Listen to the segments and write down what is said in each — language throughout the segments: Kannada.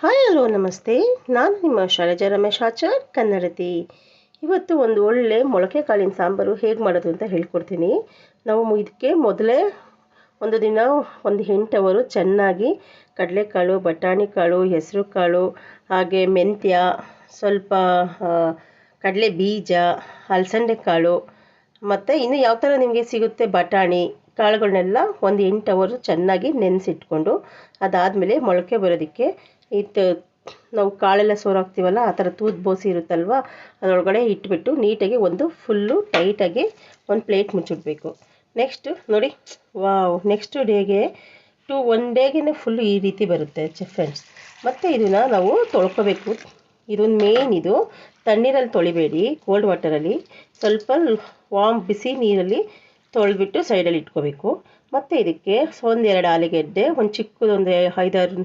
ಹಾಯ್ ಹಲೋ, ನಮಸ್ತೆ. ನಾನು ನಿಮ್ಮ ಶೈಲಜಾ ರಮೇಶ್ ಆಚಾರ್, ಕನ್ನಡತಿ. ಇವತ್ತು ಒಂದು ಒಳ್ಳೆ ಮೊಳಕೆ ಕಾಳಿನ ಸಾಂಬಾರು ಹೇಗೆ ಮಾಡೋದು ಅಂತ ಹೇಳ್ಕೊಡ್ತೀನಿ. ನಾವು ಇದಕ್ಕೆ ಮೊದಲೇ ಒಂದು ದಿನ ಒಂದು ಎಂಟು ಅವರು ಚೆನ್ನಾಗಿ ಕಡಲೆಕಾಳು ಬಟಾಣಿ ಕಾಳು ಹೆಸರು ಕಾಳು ಹಾಗೆ ಮೆಂತ್ಯ, ಸ್ವಲ್ಪ ಕಡಲೆ ಬೀಜ ಅಲಸಂದೆ ಕಾಳು ಮತ್ತು ಇನ್ನು ಯಾವ ಥರ ನಿಮಗೆ ಸಿಗುತ್ತೆ ಬಟಾಣಿ, ಕಾಳುಗಳನ್ನೆಲ್ಲ ಒಂದು ಎಂಟು ಅವರು ಚೆನ್ನಾಗಿ ನೆನೆಸಿಟ್ಕೊಂಡು ಅದಾದಮೇಲೆ ಮೊಳಕೆ ಬರೋದಕ್ಕೆ ಇತ್ತು ನಾವು ಕಾಳೆಲ್ಲ ಸೋರಾಕ್ತೀವಲ್ಲ, ಆ ಥರ ತೂತ್ ಬೋಸಿ ಇರುತ್ತಲ್ವ, ಅದರೊಳಗಡೆ ಇಟ್ಬಿಟ್ಟು ನೀಟಾಗಿ ಒಂದು ಫುಲ್ಲು ಟೈಟಾಗಿ ಒಂದು ಪ್ಲೇಟ್ ಮುಚ್ಚಿಡ್ಬೇಕು. ನೆಕ್ಸ್ಟು ನೋಡಿ, ವಾವ್, ನೆಕ್ಸ್ಟ್ ಡೇಗೆ ಟು ಒನ್ ಡೇಗೆ ಫುಲ್ಲು ಈ ರೀತಿ ಬರುತ್ತೆ ಫ್ರೆಂಡ್ಸ್. ಮತ್ತು ಇದನ್ನು ನಾವು ತೊಳ್ಕೊಬೇಕು. ಇದೊಂದು ಮೇನ್ ಇದು. ತಣ್ಣೀರಲ್ಲಿ ತೊಳಿಬೇಡಿ, ಕೋಲ್ಡ್ ವಾಟರಲ್ಲಿ. ಸ್ವಲ್ಪ ವಾಮ್, ಬಿಸಿ ನೀರಲ್ಲಿ ತೊಳೆದ್ಬಿಟ್ಟು ಸೈಡಲ್ಲಿ ಇಟ್ಕೋಬೇಕು. ಮತ್ತು ಇದಕ್ಕೆ ಒಂದೆರಡು ಆಲೂಗೆಡ್ಡೆ, ಒಂದು ಚಿಕ್ಕದೊಂದು ಐದಾರು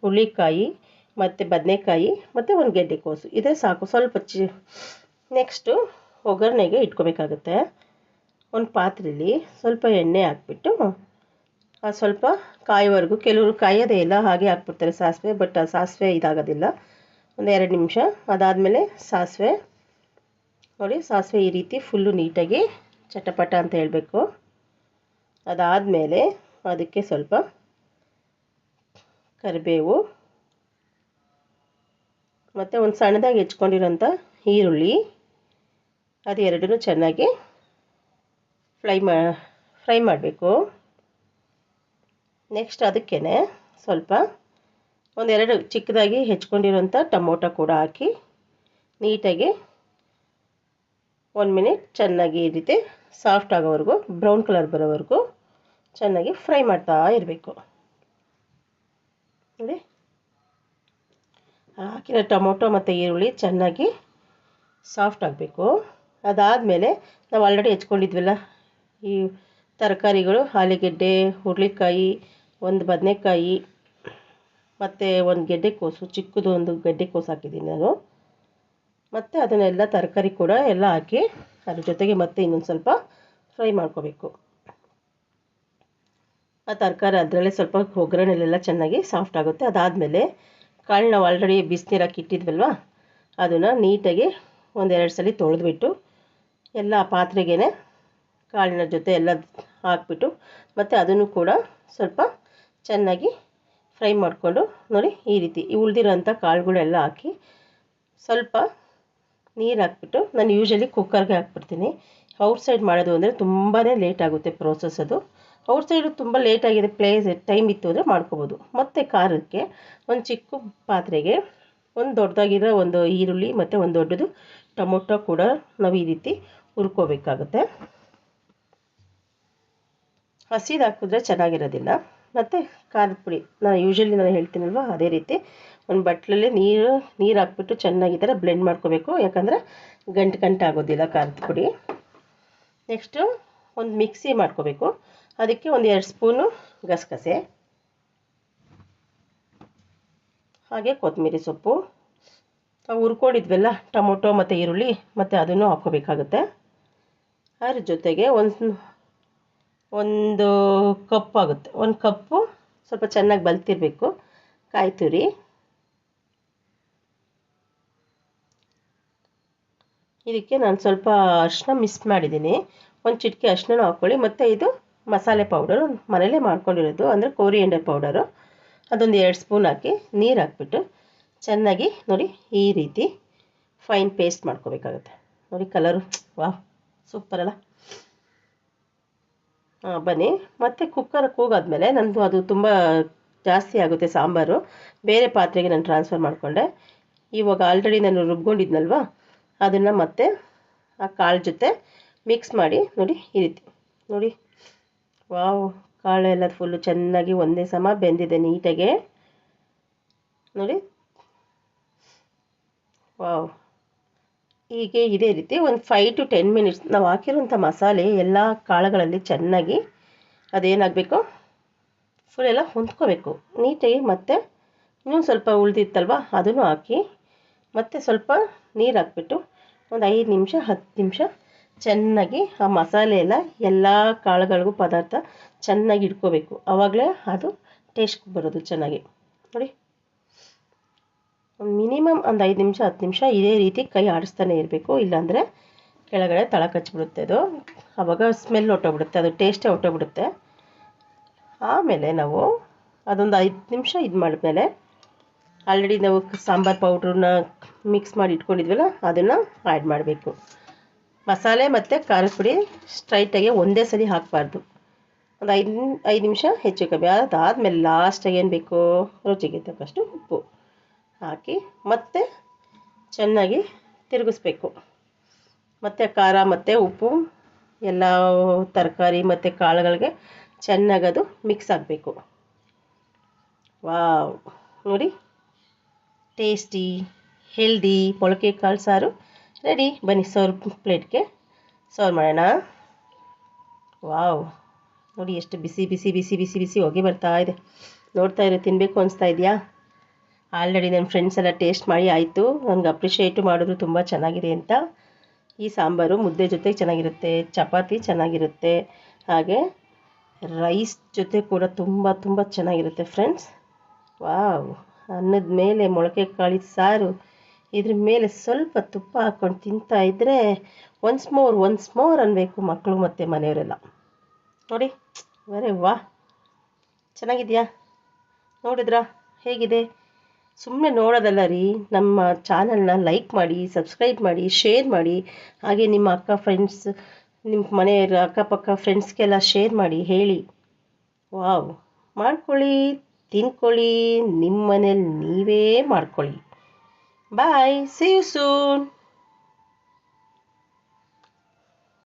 ಹುರ್ಳಿಕಾಯಿ, ಮತ್ತು ಬದನೆಕಾಯಿ, ಮತ್ತು ಒಂದು ಗೆಡ್ಡೆಕೋಸು ಇದೇ ಸಾಕು, ಸ್ವಲ್ಪ ಚಿ, ನೆಕ್ಸ್ಟು ಒಗ್ಗರಣೆಗೆ ಇಟ್ಕೋಬೇಕಾಗುತ್ತೆ. ಒಂದು ಪಾತ್ರೆಯಲ್ಲಿ ಸ್ವಲ್ಪ ಎಣ್ಣೆ ಹಾಕ್ಬಿಟ್ಟು, ಆ, ಸ್ವಲ್ಪ ಕಾಯೋವರೆಗೂ ಕೆಲವರು ಕಾಯೋದೇ ಇಲ್ಲ, ಹಾಗೆ ಹಾಕ್ಬಿಡ್ತಾರೆ ಸಾಸಿವೆ, ಬಟ್ ಆ ಸಾಸಿವೆ ಇದಾಗೋದಿಲ್ಲ. ಒಂದು ಎರಡು ನಿಮಿಷ, ಅದಾದಮೇಲೆ ಸಾಸಿವೆ, ನೋಡಿ, ಸಾಸಿವೆ ಈ ರೀತಿ ಫುಲ್ಲು ನೀಟಾಗಿ ಚಟಪಟ ಅಂತ ಹೇಳಬೇಕು. ಅದಾದಮೇಲೆ ಅದಕ್ಕೆ ಸ್ವಲ್ಪ ಕರಿಬೇವು ಮತ್ತು ಒಂದು ಸಣ್ಣದಾಗಿ ಹೆಚ್ಕೊಂಡಿರೋಂಥ ಈರುಳ್ಳಿ, ಅದು ಎರಡನ್ನೂ ಚೆನ್ನಾಗಿ ಫ್ರೈ ಮಾ, ಫ್ರೈ ಮಾಡಬೇಕು. ನೆಕ್ಸ್ಟ್ ಅದಕ್ಕೇ ಸ್ವಲ್ಪ ಒಂದೆರಡು ಚಿಕ್ಕದಾಗಿ ಹೆಚ್ಕೊಂಡಿರೋಂಥ ಟೊಮೊಟೊ ಕೂಡ ಹಾಕಿ ನೀಟಾಗಿ ಒಂದು ಮಿನಿಟ್ ಚೆನ್ನಾಗಿ ಈ ರೀತಿ ಸಾಫ್ಟ್ ಆಗೋವರೆಗೂ ಬ್ರೌನ್ ಕಲರ್ ಬರೋವರೆಗೂ ಚೆನ್ನಾಗಿ ಫ್ರೈ ಮಾಡ್ತಾ ಇರಬೇಕು. ನೋಡಿ. ಹಾಕಿರೋ ಟೊಮೊಟೊ ಮತ್ತು ಈರುಳ್ಳಿ ಚೆನ್ನಾಗಿ ಸಾಫ್ಟ್ ಆಗಬೇಕು. ಅದಾದಮೇಲೆ ನಾವು ಆಲ್ರೆಡಿ ಹೆಚ್ಕೊಂಡಿದ್ವಲ್ಲ, ಈ ತರಕಾರಿಗಳು, ಆಲೂಗೆಡ್ಡೆ, ಹುರುಳಿಕಾಯಿ, ಒಂದು ಬದನೆಕಾಯಿ, ಮತ್ತು ಒಂದು ಗೆಡ್ಡೆಕೋಸು ಚಿಕ್ಕದು ಒಂದು ಗೆಡ್ಡೆಕೋಸು ಹಾಕಿದ್ದೀನಿ ನಾನು. ಮತ್ತು ಅದನ್ನೆಲ್ಲ ತರಕಾರಿ ಕೂಡ ಎಲ್ಲ ಹಾಕಿ ಅದ್ರ ಜೊತೆಗೆ ಮತ್ತೆ ಇನ್ನೊಂದು ಸ್ವಲ್ಪ ಫ್ರೈ ಮಾಡ್ಕೋಬೇಕು. ಆ ತರಕಾರಿ ಅದರಲ್ಲೇ ಸ್ವಲ್ಪ ಒಗ್ಗರಣೆಲೆಲ್ಲ ಚೆನ್ನಾಗಿ ಸಾಫ್ಟ್ ಆಗುತ್ತೆ. ಅದಾದಮೇಲೆ ಕಾಳು ನಾವು ಆಲ್ರೆಡಿ ಬಿಸಿನೀರು ಹಾಕಿ ಇಟ್ಟಿದ್ವಲ್ವ, ಅದನ್ನು ನೀಟಾಗಿ ಒಂದೆರಡು ಸಲ ತೊಳೆದ್ಬಿಟ್ಟು ಎಲ್ಲ ಪಾತ್ರೆಗೇ ಕಾಳಿನ ಜೊತೆ ಎಲ್ಲ ಹಾಕ್ಬಿಟ್ಟು ಮತ್ತು ಅದನ್ನು ಕೂಡ ಸ್ವಲ್ಪ ಚೆನ್ನಾಗಿ ಫ್ರೈ ಮಾಡಿಕೊಂಡು ನೋಡಿ ಈ ರೀತಿ. ಈ ಉಳಿದಿರೋಂಥ ಕಾಳುಗಳೆಲ್ಲ ಹಾಕಿ ಸ್ವಲ್ಪ ನೀರು ಹಾಕ್ಬಿಟ್ಟು ನಾನು ಯೂಶಲಿ ಕುಕ್ಕರ್ಗೆ ಹಾಕ್ಬಿಡ್ತೀನಿ. ಔಟ್ಸೈಡ್ ಮಾಡೋದು ಅಂದರೆ ತುಂಬಾ ಲೇಟ್ ಆಗುತ್ತೆ ಪ್ರೋಸೆಸ್ ಅದು. ಔಟ್ಸೈಡು ತುಂಬ ಲೇಟಾಗಿದೆ ಆಗಿದೆ ಪ್ಲೇಸ್ ಟೈಮ್ ಇತ್ತು ಅಂದರೆ ಮಾಡ್ಕೋಬೋದು. ಮತ್ತು ಖಾರಕ್ಕೆ ಒಂದು ಚಿಕ್ಕ ಪಾತ್ರೆಗೆ ಒಂದು ದೊಡ್ಡದಾಗಿರೋ ಒಂದು ಈರುಳ್ಳಿ ಮತ್ತು ಒಂದು ದೊಡ್ಡದು ಟೊಮೊಟೊ ಕೂಡ ನಾವು ಈ ರೀತಿ ಹುರ್ಕೋಬೇಕಾಗುತ್ತೆ. ಹಸಿದು ಚೆನ್ನಾಗಿರೋದಿಲ್ಲ. ಮತ್ತು ಖಾರದ ಪುಡಿ. ನಾನು ಯೂಶಲಿ ನಾನು ಹೇಳ್ತೀನಲ್ವ, ಅದೇ ರೀತಿ. ಒಂದು ಬಟ್ಲಲ್ಲಿ ನೀರು ನೀರು ಹಾಕ್ಬಿಟ್ಟು ಚೆನ್ನಾಗಿ ಥರ ಬ್ಲೆಂಡ್ ಮಾಡ್ಕೋಬೇಕು. ಯಾಕಂದರೆ ಗಂಟು ಗಂಟು ಆಗೋದಿಲ್ಲ ಖಾರದ ಪುಡಿ. ನೆಕ್ಸ್ಟು ಒಂದು ಮಿಕ್ಸಿ ಮಾಡ್ಕೋಬೇಕು. ಅದಕ್ಕೆ ಒಂದು ಎರಡು ಸ್ಪೂನು ಗಸಗಸೆ. ಹಾಗೆ ಕೊತ್ತಂಬರಿ ಸೊಪ್ಪು. ಹುರ್ಕೊಂಡಿದ್ವಲ್ಲ, ಟೊಮೊಟೊ ಮತ್ತು ಈರುಳ್ಳಿ, ಮತ್ತು ಅದನ್ನು ಹಾಕ್ಕೋಬೇಕಾಗುತ್ತೆ. ಅದ್ರ ಜೊತೆಗೆ ಒಂದು ಒಂದು ಕಪ್ ಆಗುತ್ತೆ. ಒಂದು ಕಪ್ಪು ಸ್ವಲ್ಪ ಚೆನ್ನಾಗಿ ಬಲ್ತಿರಬೇಕು. ಕಾಯಿ ತುರಿ ಇದಕ್ಕೆ ನಾನು ಸ್ವಲ್ಪ ಅರಿಶಿನ ಮಿಸ್ ಮಾಡಿದ್ದೀನಿ. ಒಂದು ಚಿಟಿಕೆ ಅರಿಶಿನ ಹಾಕ್ಕೊಳ್ಳಿ. ಮತ್ತು ಇದು ಮಸಾಲೆ ಪೌಡರು ಮನೇಲೇ ಮಾಡ್ಕೊಂಡಿರೋದು. ಅಂದರೆ ಕೋರಿಯಂಡರ್ ಪೌಡರು ಅದೊಂದು ಎರಡು ಸ್ಪೂನ್ ಹಾಕಿ ನೀರು ಹಾಕ್ಬಿಟ್ಟು ಚೆನ್ನಾಗಿ ನೋಡಿ ಈ ರೀತಿ ಫೈನ್ ಪೇಸ್ಟ್ ಮಾಡ್ಕೋಬೇಕಾಗುತ್ತೆ. ನೋಡಿ ಕಲರು ವಾ ಸೂಪರ್ ಬನ್ನಿ. ಮತ್ತು ಕುಕ್ಕರ್ ಕೂಗಾದ್ಮೇಲೆ ನಂದು ಅದು ತುಂಬ ಜಾಸ್ತಿ ಆಗುತ್ತೆ ಸಾಂಬಾರು. ಬೇರೆ ಪಾತ್ರೆಗೆ ನಾನು ಟ್ರಾನ್ಸ್ಫರ್ ಮಾಡಿಕೊಂಡೆ. ಇವಾಗ ಆಲ್ರೆಡಿ ನಾನು ರುಬ್ಕೊಂಡಿದ್ನಲ್ವ? ಅದನ್ನು ಮತ್ತೆ ಆ ಕಾಳು ಜೊತೆ ಮಿಕ್ಸ್ ಮಾಡಿ ನೋಡಿ ಈ ರೀತಿ. ನೋಡಿ. ವಾವ್, ಕಾಳು ಎಲ್ಲ ಫುಲ್ಲು ಚೆನ್ನಾಗಿ ಒಂದೇ ಸಮ ಬೆಂದಿದೆ ನೀಟಾಗೆ. ನೋಡಿ. ವಾವ್. ಹೀಗೆ ಇದೇ ರೀತಿ ಒಂದು ಫೈವ್ ಟು ಟೆನ್ ಮಿನಿಟ್ಸ್ ನಾವು ಹಾಕಿರುವಂಥ ಮಸಾಲೆ ಎಲ್ಲ ಕಾಳುಗಳಲ್ಲಿ ಚೆನ್ನಾಗಿ ಅದೇನಾಗಬೇಕು? ಫುಲ್ ಎಲ್ಲ ಹೊಂದ್ಕೋಬೇಕು. ನೀಟಾಗಿ ಮತ್ತು ಇನ್ನೂ ಸ್ವಲ್ಪ ಉಳಿದಿತ್ತಲ್ವ ಅದನ್ನು ಹಾಕಿ ಮತ್ತೆ ಸ್ವಲ್ಪ ನೀರು ಹಾಕ್ಬಿಟ್ಟು ಒಂದು ಐದು ನಿಮಿಷ, ಹತ್ತು ನಿಮಿಷ ಚೆನ್ನಾಗಿ ಆ ಮಸಾಲೆ ಎಲ್ಲ ಎಲ್ಲ ಕಾಳುಗಳಿಗೂ ಪದಾರ್ಥ ಚೆನ್ನಾಗಿ ಇಟ್ಕೋಬೇಕು. ಆವಾಗಲೇ ಅದು ಟೇಸ್ಟ್ ಬರೋದು ಚೆನ್ನಾಗಿ. ನೋಡಿ. ಮಿನಿಮಮ್ ಒಂದು ಐದು ನಿಮಿಷ, ಹತ್ತು ನಿಮಿಷ ಇದೇ ರೀತಿ ಕೈ ಆಡಿಸ್ತಾನೆ ಇರಬೇಕು. ಇಲ್ಲಾಂದರೆ ಕೆಳಗಡೆ ತಳ ಕಚ್ಚಿಬಿಡುತ್ತೆ ಅದು. ಆವಾಗ ಸ್ಮೆಲ್ ಹೊಟ್ಟೋಗ್ಬಿಡುತ್ತೆ ಅದು ಟೇಸ್ಟೇ ಹೊಟ್ಟೋಗ್ಬಿಡುತ್ತೆ ಆಮೇಲೆ ನಾವು ಅದೊಂದು ಐದು ನಿಮಿಷ ಇದು ಮಾಡಿದ್ಮೇಲೆ ಆಲ್ರೆಡಿ ನಾವು ಸಾಂಬಾರು ಪೌಡ್ರನ್ನ ಮಿಕ್ಸ್ ಮಾಡಿ ಇಟ್ಕೊಂಡಿದ್ವಲ್ಲ, ಅದನ್ನು ಆ್ಯಡ್ ಮಾಡಬೇಕು. ಮಸಾಲೆ ಮತ್ತು ಖಾರದ ಪುಡಿ ಸ್ಟ್ರೈಟಾಗಿ ಒಂದೇ ಸರಿ ಹಾಕಬಾರ್ದು. ಒಂದು ಐದು ಐದು ನಿಮಿಷ ಹೆಚ್ಚು ಕಮ್ಮಿ ಅದಾದಮೇಲೆ ಲಾಸ್ಟಾಗಿ ಏನು ಬೇಕು? ರುಚಿಗೆ ತಕ್ಕಷ್ಟು ಉಪ್ಪು. ಹಾಕಿ ಮತ್ತೆ ಚೆನ್ನಾಗಿ ತಿರುಗಿಸ್ಬೇಕು. ಮತ್ತು ಖಾರ, ಮತ್ತು ಉಪ್ಪು, ಎಲ್ಲ ತರಕಾರಿ ಮತ್ತು ಕಾಳುಗಳಿಗೆ ಚೆನ್ನಾಗಿ ಅದು ಮಿಕ್ಸ್ ಆಗಬೇಕು. ವಾವ್. ನೋಡಿ ಟೇಸ್ಟಿ ಹೆಲ್ದಿ ಮೊಳಕೆ ಕಾಳು ಸಾರು ರೆಡಿ ಬನ್ನಿ ಸರ್ವ್ ಪ್ಲೇಟ್ಗೆ ಸರ್ವ್ ಮಾಡೋಣ. ವಾವ್. ನೋಡಿ, ಎಷ್ಟು ಬಿಸಿ ಬಿಸಿ ಬಿಸಿ ಬಿಸಿ ಬಿಸಿ ಹೊಗೆ ಬರ್ತಾ ಇದೆ. ನೋಡ್ತಾ ಇರೋ ತಿನ್ನಬೇಕು ಅನಿಸ್ತಾ ಇದೆಯಾ? ಆಲ್ರೆಡಿ ನನ್ನ ಫ್ರೆಂಡ್ಸ್ ಎಲ್ಲ ಟೇಸ್ಟ್ ಮಾಡಿ ಆಯಿತು. ನನಗೆ ಅಪ್ರಿಷಿಯೇಟು ಮಾಡಿದ್ರು ತುಂಬ ಚೆನ್ನಾಗಿದೆ ಅಂತ. ಈ ಸಾಂಬಾರು ಮುದ್ದೆ ಜೊತೆಗೆ ಚೆನ್ನಾಗಿರುತ್ತೆ, ಚಪಾತಿ ಚೆನ್ನಾಗಿರುತ್ತೆ, ಹಾಗೆ ರೈಸ್ ಜೊತೆ ಕೂಡ ತುಂಬ ತುಂಬ ಚೆನ್ನಾಗಿರುತ್ತೆ ಫ್ರೆಂಡ್ಸ್ ವಾವ್ ಅನ್ನದ ಮೇಲೆ ಮೊಳಕೆ ಕಾಳಿದ ಸಾರು, ಇದ್ರ ಮೇಲೆ ಸ್ವಲ್ಪ ತುಪ್ಪ ಹಾಕ್ಕೊಂಡು ತಿಂತಾ ಇದ್ದರೆ ಒನ್ಸ್ ಮೋರ್ ಒನ್ಸ್ ಮೋರ್ ಅನ್ನಬೇಕು ಮಕ್ಕಳು ಮತ್ತು ಮನೆಯವರೆಲ್ಲ. ನೋಡಿ, ಬರೇ ವಾ ಚೆನ್ನಾಗಿದೆಯಾ? ನೋಡಿದ್ರಾ? ಹೇಗಿದೆ? ಸುಮ್ಮನೆ ನೋಡೋದಲ್ಲ ರೀ, ನಮ್ಮ ಚಾನಲ್ನ ಲೈಕ್ ಮಾಡಿ ಸಬ್ಸ್ಕ್ರೈಬ್ ಮಾಡಿ ಶೇರ್ ಮಾಡಿ, ಹಾಗೆ ನಿಮ್ಮ ಅಕ್ಕ ಫ್ರೆಂಡ್ಸ್ ನಿಮ್ಮ ಮನೆಯವ್ರ ಅಕ್ಕಪಕ್ಕ ಫ್ರೆಂಡ್ಸ್ಗೆಲ್ಲ ಶೇರ್ ಮಾಡಿ, ಹೇಳಿ. ವಾವ್ ಮಾಡ್ಕೊಳ್ಳಿ, ತಿನ್ಕೊಳ್ಳಿ ನಿಮ್ಮ ಮನೇಲಿ ನೀವೇ ಮಾಡ್ಕೊಳ್ಳಿ. Bye see soon